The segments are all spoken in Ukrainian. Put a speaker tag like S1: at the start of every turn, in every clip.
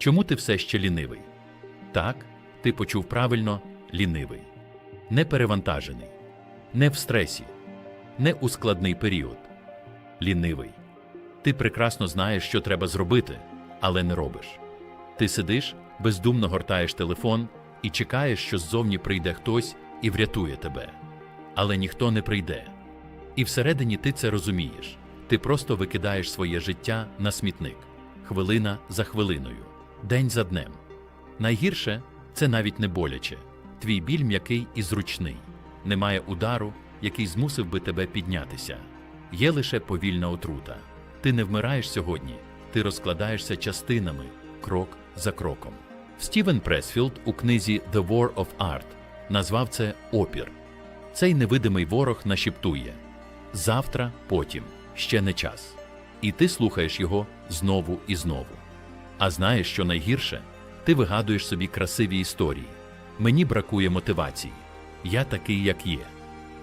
S1: Чому ти все ще лінивий? Так, ти почув правильно лінивий, не перевантажений, не в стресі, не у складний період. Лінивий. Ти прекрасно знаєш, що треба зробити, але не робиш. Ти сидиш, бездумно гортаєш телефон і чекаєш, що ззовні прийде хтось і врятує тебе. Але ніхто не прийде. І всередині ти це розумієш. Ти просто викидаєш своє життя на смітник, хвилина за хвилиною, день за днем. Найгірше це навіть не боляче. Твій біль м'який і зручний. Немає удару, який змусив би тебе піднятися. Є лише повільна отрута. Ти не вмираєш сьогодні, ти розкладаєшся частинами, крок за кроком. Стівен Пресфілд у книзі The War of Art назвав це опір. Цей невидимий ворог нашіптує завтра, потім, ще не час. І ти слухаєш його знову і знову. А знаєш, що найгірше? Ти вигадуєш собі красиві історії. Мені бракує мотивації. Я такий, як є.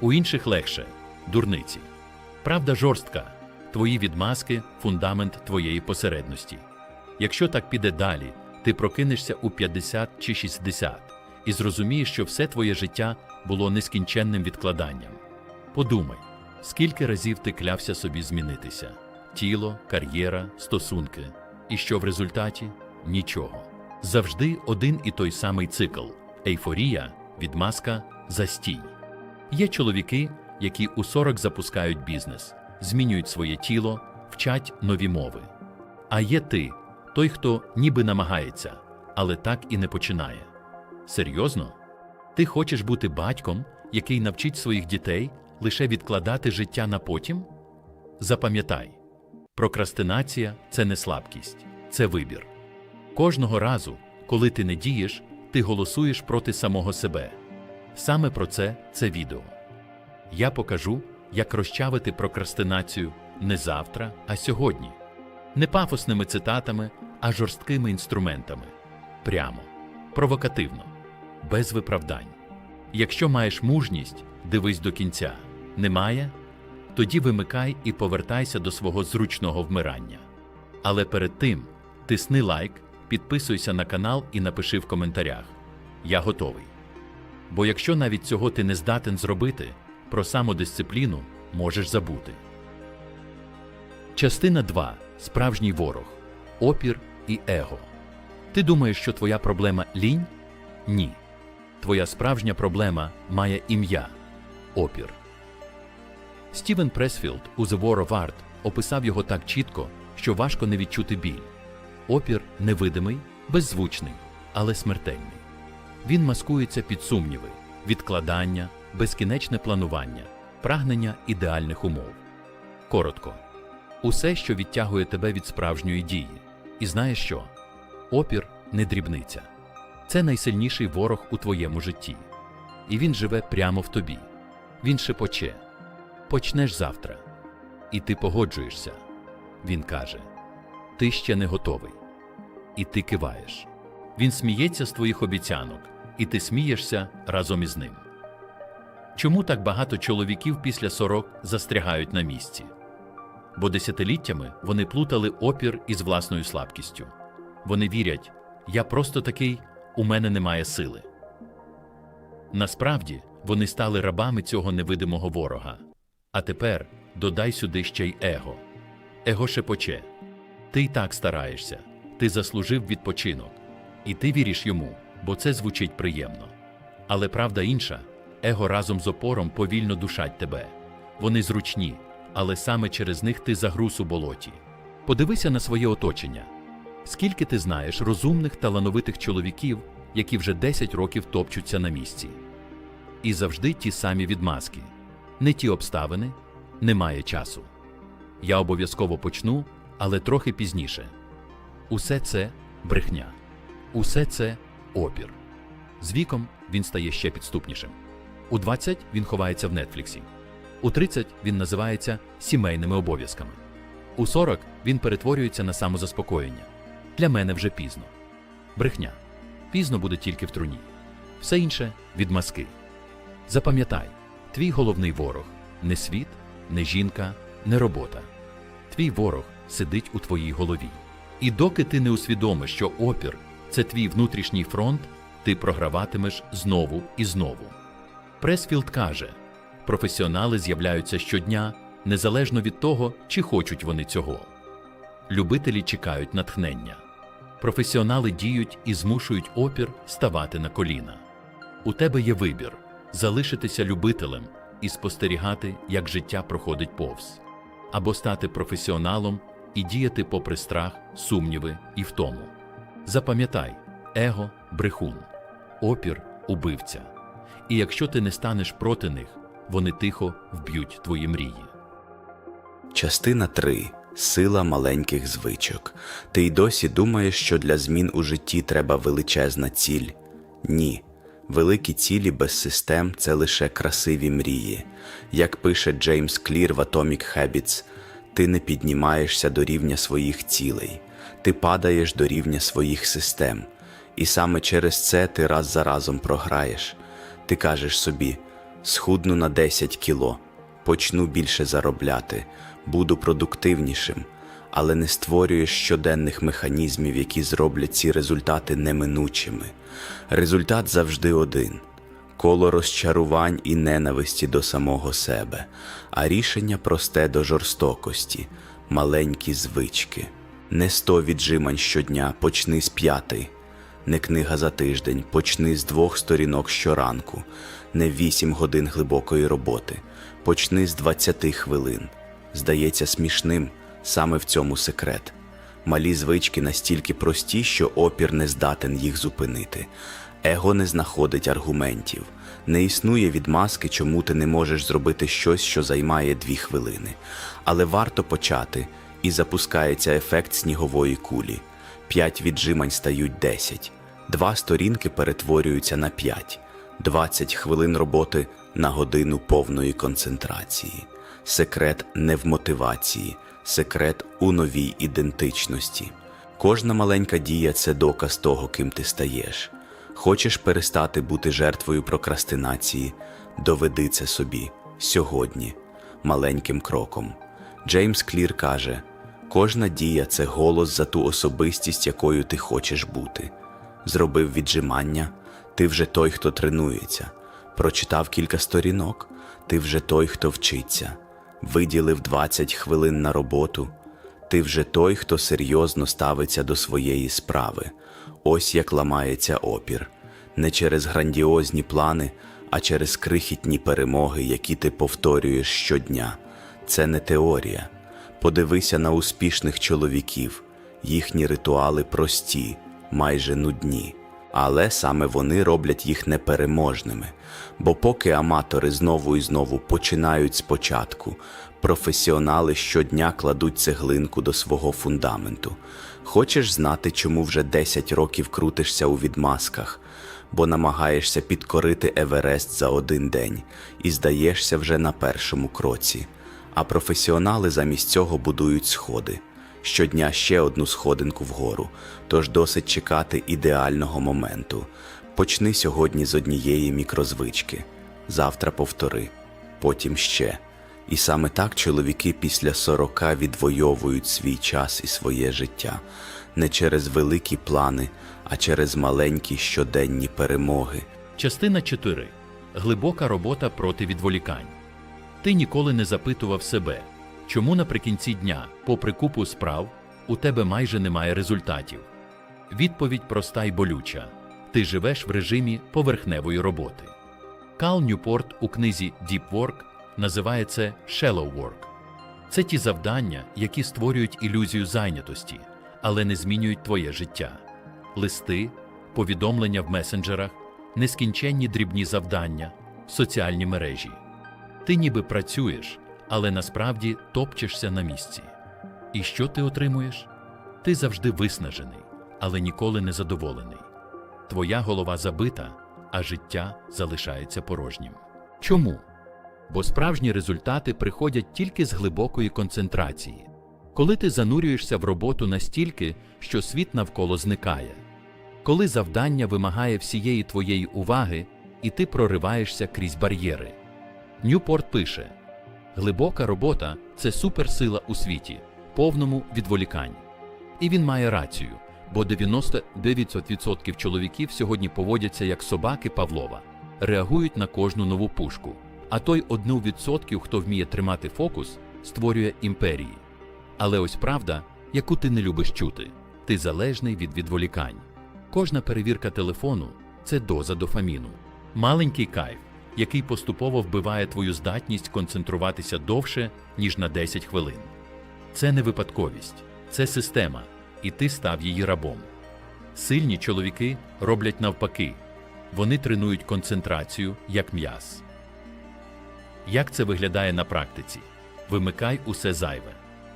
S1: У інших легше дурниці. Правда жорстка, твої відмазки фундамент твоєї посередності. Якщо так піде далі, ти прокинешся у 50 чи 60 і зрозумієш, що все твоє життя було нескінченним відкладанням. Подумай, скільки разів ти клявся собі змінитися: тіло, кар'єра, стосунки, і що в результаті нічого. Завжди один і той самий цикл: ейфорія, відмазка, застій. Є чоловіки, які у 40 запускають бізнес, змінюють своє тіло, вчать нові мови. А є ти, той, хто ніби намагається, але так і не починає. Серйозно? Ти хочеш бути батьком, який навчить своїх дітей лише відкладати життя на потім? Запам'ятай, прокрастинація це не слабкість, це вибір. Кожного разу, коли ти не дієш, ти голосуєш проти самого себе. Саме про це це відео. Я покажу, як розчавити прокрастинацію не завтра, а сьогодні. Не пафосними цитатами, а жорсткими інструментами. Прямо, провокативно, без виправдань. Якщо маєш мужність, дивись до кінця. Немає? Тоді вимикай і повертайся до свого зручного вмирання. Але перед тим тисни лайк, підписуйся на канал і напиши в коментарях: Я готовий. Бо якщо навіть цього ти не здатен зробити, про самодисципліну можеш забути. Частина 2. Справжній ворог. Опір і его. Ти думаєш, що твоя проблема лінь? Ні. Твоя справжня проблема має ім'я опір. Стівен Пресфілд у The War of Art описав його так чітко, що важко не відчути біль. Опір невидимий, беззвучний, але смертельний. Він маскується під сумніви, відкладання, безкінечне планування, прагнення ідеальних умов. Коротко, усе, що відтягує тебе від справжньої дії. І знаєш що? Опір не дрібниця. Це найсильніший ворог у твоєму житті. І він живе прямо в тобі. Він шепоче. Почнеш завтра. І ти погоджуєшся. Він каже: Ти ще не готовий. І ти киваєш. Він сміється з твоїх обіцянок, і ти смієшся разом із ним. Чому так багато чоловіків після 40 застрягають на місці? Бо десятиліттями вони плутали опір із власною слабкістю. Вони вірять, я просто такий, у мене немає сили. Насправді вони стали рабами цього невидимого ворога. А тепер додай сюди ще й его. Его шепоче. Ти й так стараєшся, ти заслужив відпочинок, і ти віриш йому, бо це звучить приємно. Але правда інша, его разом з опором повільно душать тебе. Вони зручні, але саме через них ти загруз у болоті. Подивися на своє оточення. Скільки ти знаєш розумних талановитих чоловіків, які вже 10 років топчуться на місці. І завжди ті самі відмазки. Не ті обставини, немає часу. Я обов'язково почну, але трохи пізніше. Усе це брехня. Усе це опір. З віком він стає ще підступнішим. У 20 він ховається в Нетфліксі. У 30 він називається сімейними обов'язками. У 40 він перетворюється на самозаспокоєння. Для мене вже пізно. Брехня. Пізно буде тільки в труні. Все інше відмазки. Запам'ятай, твій головний ворог не світ, не жінка, не робота. Твій ворог сидить у твоїй голові. І доки ти не усвідомиш, що опір це твій внутрішній фронт, ти програватимеш знову і знову. Пресфілд каже: професіонали з'являються щодня, незалежно від того, чи хочуть вони цього. Любителі чекають натхнення. Професіонали діють і змушують опір ставати на коліна. У тебе є вибір залишитися любителем і спостерігати, як життя проходить повз, або стати професіоналом і діяти попри страх, сумніви і втому. Запам'ятай, его брехун, опір убивця. І якщо ти не станеш проти них, вони тихо вб'ють твої мрії.
S2: Частина 3. Сила маленьких звичок. Ти й досі думаєш, що для змін у житті треба величезна ціль? Ні. Великі цілі без систем це лише красиві мрії. Як пише Джеймс Клір в Atomic Habits, ти не піднімаєшся до рівня своїх цілей, ти падаєш до рівня своїх систем. І саме через це ти раз за разом програєш. Ти кажеш собі: схудну на 10 кіло, почну більше заробляти, буду продуктивнішим, але не створюєш щоденних механізмів, які зроблять ці результати неминучими. Результат завжди один коло розчарувань і ненависті до самого себе, а рішення просте до жорстокості, маленькі звички. Не сто віджимань щодня, почни з п'яти. Не книга за тиждень, почни з двох сторінок щоранку, не вісім годин глибокої роботи, почни з 20 хвилин. Здається смішним саме в цьому секрет. Малі звички настільки прості, що опір не здатен їх зупинити. Его не знаходить аргументів. Не існує відмазки, чому ти не можеш зробити щось, що займає дві хвилини. Але варто почати, і запускається ефект снігової кулі. П'ять віджимань стають десять, два сторінки перетворюються на п'ять, двадцять хвилин роботи на годину повної концентрації. Секрет не в мотивації, секрет у новій ідентичності. Кожна маленька дія це доказ того, ким ти стаєш. Хочеш перестати бути жертвою прокрастинації, доведи це собі сьогодні, маленьким кроком. Джеймс Клір каже: кожна дія це голос за ту особистість, якою ти хочеш бути. Зробив віджимання, ти вже той, хто тренується. Прочитав кілька сторінок, ти вже той, хто вчиться. Виділив 20 хвилин на роботу, ти вже той, хто серйозно ставиться до своєї справи. Ось як ламається опір. Не через грандіозні плани, а через крихітні перемоги, які ти повторюєш щодня. Це не теорія. Подивися на успішних чоловіків. Їхні ритуали прості, майже нудні. Але саме вони роблять їх непереможними. Бо поки аматори знову і знову починають спочатку, професіонали щодня кладуть цеглинку до свого фундаменту. Хочеш знати, чому вже 10 років крутишся у відмазках, бо намагаєшся підкорити Еверест за один день і здаєшся вже на першому кроці. А професіонали замість цього будують сходи. Щодня ще одну сходинку вгору, тож досить чекати ідеального моменту. Почни сьогодні з однієї мікрозвички, завтра повтори, потім ще. І саме так чоловіки після сорока відвоюють свій час і своє життя не через великі плани, а через маленькі щоденні перемоги.
S1: Частина 4. Глибока робота проти відволікань. Ти ніколи не запитував себе, чому наприкінці дня, попри купу справ, у тебе майже немає результатів. Відповідь проста й болюча: ти живеш в режимі поверхневої роботи. Кал Ньюпорт у книзі Deep Work називає це Shallow Work. Це ті завдання, які створюють ілюзію зайнятості, але не змінюють твоє життя. Листи, повідомлення в месенджерах, нескінченні дрібні завдання, соціальні мережі. Ти ніби працюєш, але насправді топчешся на місці. І що ти отримуєш? Ти завжди виснажений, але ніколи не задоволений. Твоя голова забита, а життя залишається порожнім. Чому? Бо справжні результати приходять тільки з глибокої концентрації, коли ти занурюєшся в роботу настільки, що світ навколо зникає, коли завдання вимагає всієї твоєї уваги, і ти прориваєшся крізь бар'єри. Ньюпорт пише: глибока робота це суперсила у світі, повному відволікань. І він має рацію, бо 99% чоловіків сьогодні поводяться як собаки Павлова, реагують на кожну нову пушку. А той 1%, хто вміє тримати фокус, створює імперії. Але ось правда, яку ти не любиш чути, ти залежний від відволікань. Кожна перевірка телефону це доза дофаміну, маленький кайф, який поступово вбиває твою здатність концентруватися довше, ніж на 10 хвилин. Це не випадковість, це система, і ти став її рабом. Сильні чоловіки роблять навпаки, вони тренують концентрацію як м'яз. Як це виглядає на практиці? Вимикай усе зайве.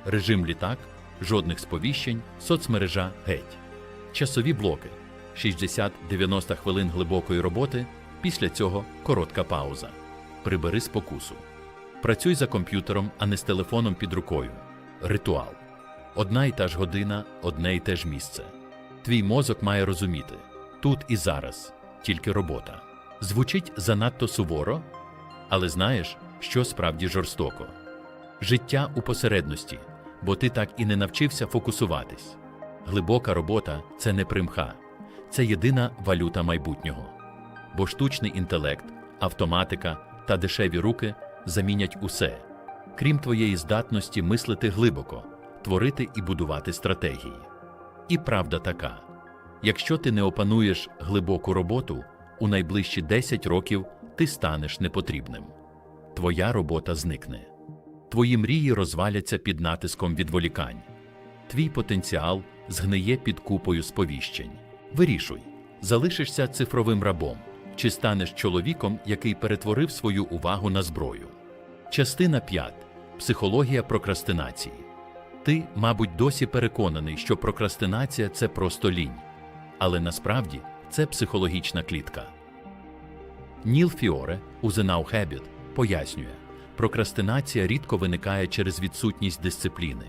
S1: Режим літак, жодних сповіщень, соцмережа геть. Часові блоки 60-90 хвилин глибокої роботи, після цього коротка пауза. Прибери спокусу. Працюй за комп'ютером, а не з телефоном під рукою. Ритуал. Одна і та ж година, одне і те ж місце. Твій мозок має розуміти тут і зараз, тільки робота. Звучить занадто суворо, але знаєш, що справді жорстоко. Життя у посередності, бо ти так і не навчився фокусуватись. Глибока робота це не примха, це єдина валюта майбутнього. Бо штучний інтелект, автоматика та дешеві руки замінять усе, крім твоєї здатності мислити глибоко, творити і будувати стратегії. І правда така: якщо ти не опануєш глибоку роботу, у найближчі 10 років ти станеш непотрібним. Твоя робота зникне. Твої мрії розваляться під натиском відволікань. Твій потенціал згниє під купою сповіщень. Вирішуй, залишишся цифровим рабом чи станеш чоловіком, який перетворив свою увагу на зброю. Частина 5. Психологія прокрастинації. Ти, мабуть, досі переконаний, що прокрастинація це просто лінь, але насправді це психологічна клітка. Ніл Фіоре у The Now Habit пояснює, прокрастинація рідко виникає через відсутність дисципліни.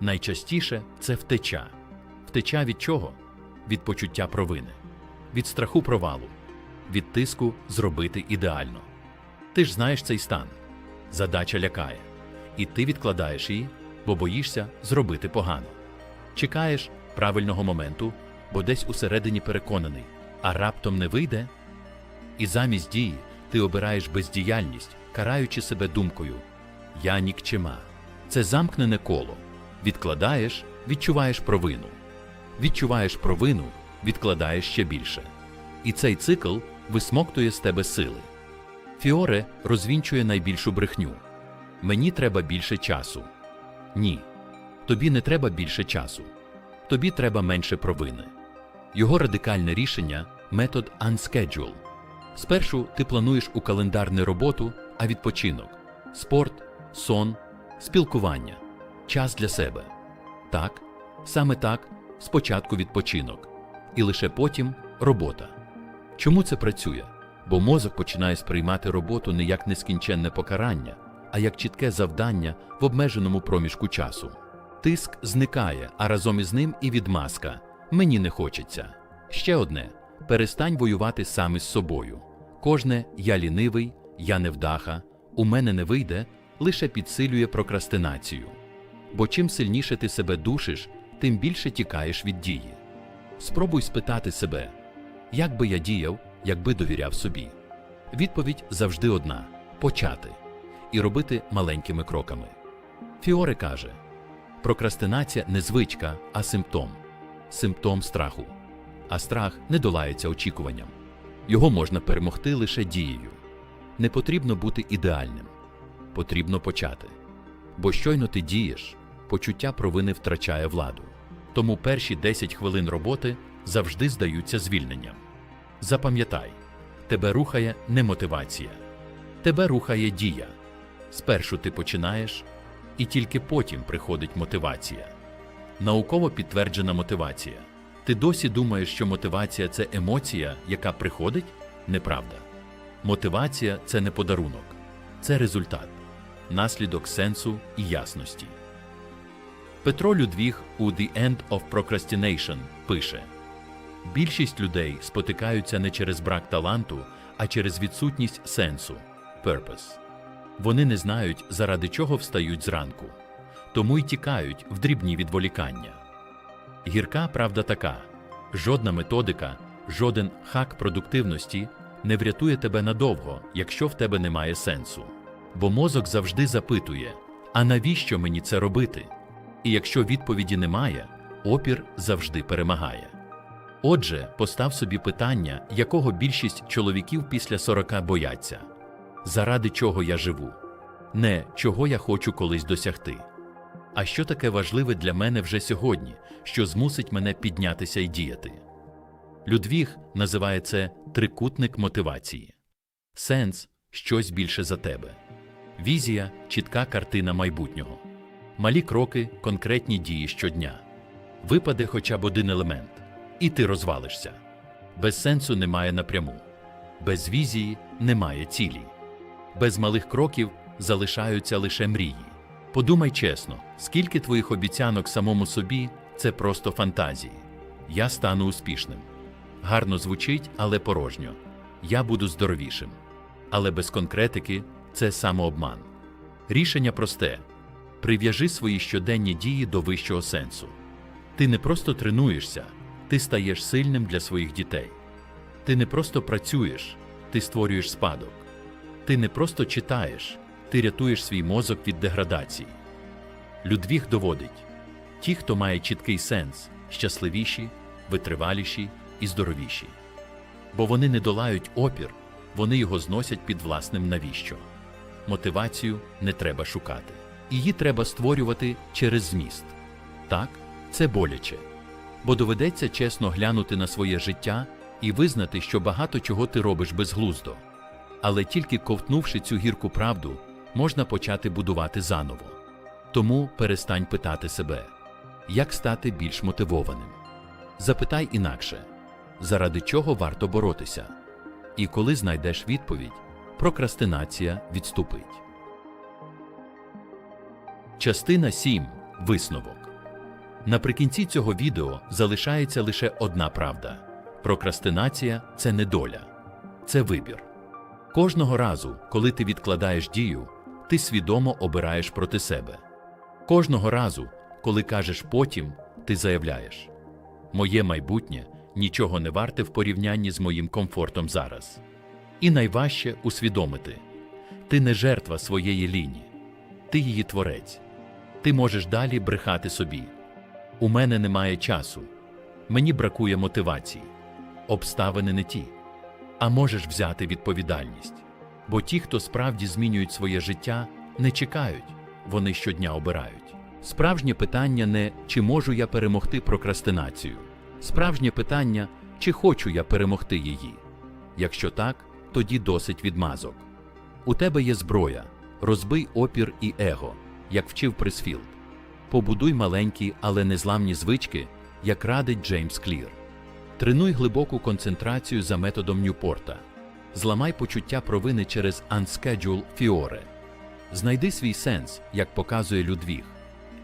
S1: Найчастіше це втеча. Втеча від чого? Від почуття провини, від страху провалу, від тиску зробити ідеально. Ти ж знаєш цей стан. Задача лякає, і ти відкладаєш її, бо боїшся зробити погано. Чекаєш правильного моменту, бо десь усередині переконаний, а раптом не вийде. І замість дії ти обираєш бездіяльність, караючи себе думкою Я нікчема. Це замкнене коло. Відкладаєш, відчуваєш провину. Відчуваєш провину, відкладаєш ще більше. І цей цикл висмоктує з тебе сили. Фіоре розвінчує найбільшу брехню. Мені треба більше часу. Ні. Тобі не треба більше часу. Тобі треба менше провини. Його радикальне рішення метод Unschedule. Спершу ти плануєш у календар не роботу, а відпочинок, спорт, сон, спілкування, час для себе. Так, саме так, спочатку відпочинок, і лише потім робота. Чому це працює? Бо мозок починає сприймати роботу не як нескінченне покарання, а як чітке завдання в обмеженому проміжку часу. Тиск зникає, а разом із ним і відмазка. Мені не хочеться. Ще одне перестань воювати сам із собою. Кожне я лінивий, я невдаха, у мене не вийде, лише підсилює прокрастинацію. Бо чим сильніше ти себе душиш, тим більше тікаєш від дії. Спробуй спитати себе, як би я діяв, якби довіряв собі. Відповідь завжди одна почати і робити маленькими кроками. Фіоре каже: прокрастинація не звичка, а симптом, симптом страху. А страх не долається очікуванням. Його можна перемогти лише дією. Не потрібно бути ідеальним, потрібно почати. Бо щойно ти дієш, почуття провини втрачає владу. Тому перші 10 хвилин роботи завжди здаються звільненням. Запам'ятай, тебе рухає не мотивація, тебе рухає дія. Спершу ти починаєш, і тільки потім приходить мотивація. Науково підтверджена мотивація. Ти досі думаєш, що мотивація це емоція, яка приходить? Неправда. Мотивація це не подарунок, це результат, наслідок сенсу і ясності. Петро Людвіг у The End of Procrastination пише: Більшість людей спотикаються не через брак таланту, а через відсутність сенсу purpose. Вони не знають, заради чого встають зранку, тому й тікають в дрібні відволікання. Гірка правда така: жодна методика, жоден хак продуктивності не врятує тебе надовго, якщо в тебе немає сенсу. Бо мозок завжди запитує: а навіщо мені це робити? І якщо відповіді немає, опір завжди перемагає. Отже, постав собі питання, якого більшість чоловіків після 40 бояться: заради чого я живу? Не чого я хочу колись досягти. А що таке важливе для мене вже сьогодні, що змусить мене піднятися і діяти? Людвіг називає це трикутник мотивації. Сенс щось більше за тебе. Візія чітка картина майбутнього. Малі кроки, конкретні дії щодня. Випаде хоча б один елемент, і ти розвалишся. Без сенсу немає напряму, без візії немає цілі. Без малих кроків залишаються лише мрії. Подумай чесно, скільки твоїх обіцянок самому собі це просто фантазії. Я стану успішним. Гарно звучить, але порожньо. Я буду здоровішим. Але без конкретики це самообман. Рішення просте: прив'яжи свої щоденні дії до вищого сенсу. Ти не просто тренуєшся, ти стаєш сильним для своїх дітей. Ти не просто працюєш, ти створюєш спадок. Ти не просто читаєш, ти рятуєш свій мозок від деградації. Людвіг доводить: ті, хто має чіткий сенс, щасливіші, витриваліші і здоровіші. Бо вони не долають опір, вони його зносять під власним навіщо. Мотивацію не треба шукати. Її треба створювати через зміст. Так, це боляче. Бо доведеться чесно глянути на своє життя і визнати, що багато чого ти робиш безглуздо. Але тільки ковтнувши цю гірку правду, можна почати будувати заново. Тому перестань питати себе, як стати більш мотивованим. Запитай інакше, заради чого варто боротися. І коли знайдеш відповідь, прокрастинація відступить. Частина 7. Висновок. Наприкінці цього відео залишається лише одна правда: прокрастинація це не доля, це вибір. Кожного разу, коли ти відкладаєш дію, ти свідомо обираєш проти себе. Кожного разу, коли кажеш потім, ти заявляєш: Моє майбутнє нічого не варте в порівнянні з моїм комфортом зараз. І найважче усвідомити: ти не жертва своєї лінії, ти її творець. Ти можеш далі брехати собі. У мене немає часу, мені бракує мотивації, обставини не ті. А можеш взяти відповідальність. Бо ті, хто справді змінюють своє життя, не чекають, вони щодня обирають. Справжнє питання не чи можу я перемогти прокрастинацію. Справжнє питання, чи хочу я перемогти її. Якщо так, тоді досить відмазок. У тебе є зброя, розбий опір і его, як вчив Присфілд. Побудуй маленькі, але незламні звички, як радить Джеймс Клір. Тренуй глибоку концентрацію за методом Ньюпорта. Зламай почуття провини через Unschedule Fiore. Знайди свій сенс, як показує Людвіг,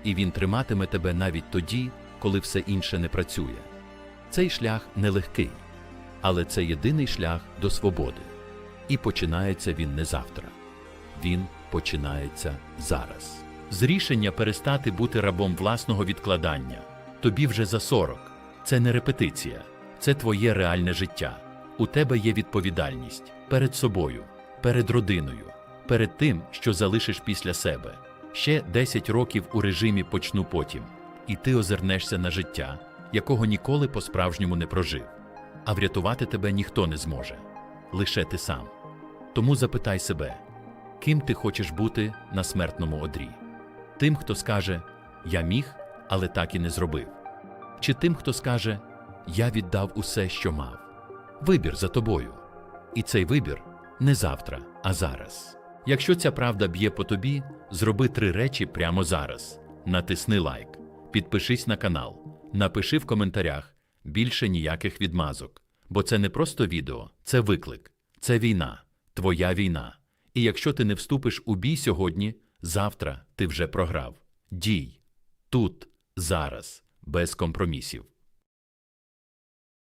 S1: і він триматиме тебе навіть тоді, коли все інше не працює. Цей шлях нелегкий, але це єдиний шлях до свободи. І починається він не завтра. Він починається зараз. З рішення перестати бути рабом власного відкладання. Тобі вже за 40. Це не репетиція, це твоє реальне життя. У тебе є відповідальність перед собою, перед родиною, перед тим, що залишиш після себе. Ще 10 років у режимі почну потім, і ти озирнешся на життя, якого ніколи по-справжньому не прожив. А врятувати тебе ніхто не зможе лише ти сам. Тому запитай себе, ким ти хочеш бути на смертному одрі? Тим, хто скаже Я міг, але так і не зробив. Чи тим, хто скаже Я віддав усе, що мав. Вибір за тобою. І цей вибір не завтра, а зараз. Якщо ця правда б'є по тобі, зроби три речі прямо зараз. Натисни лайк, підпишись на канал, напиши в коментарях більше ніяких відмазок. Бо це не просто відео, це виклик, це війна, твоя війна. І якщо ти не вступиш у бій сьогодні, завтра ти вже програв. Дій тут, зараз, без компромісів.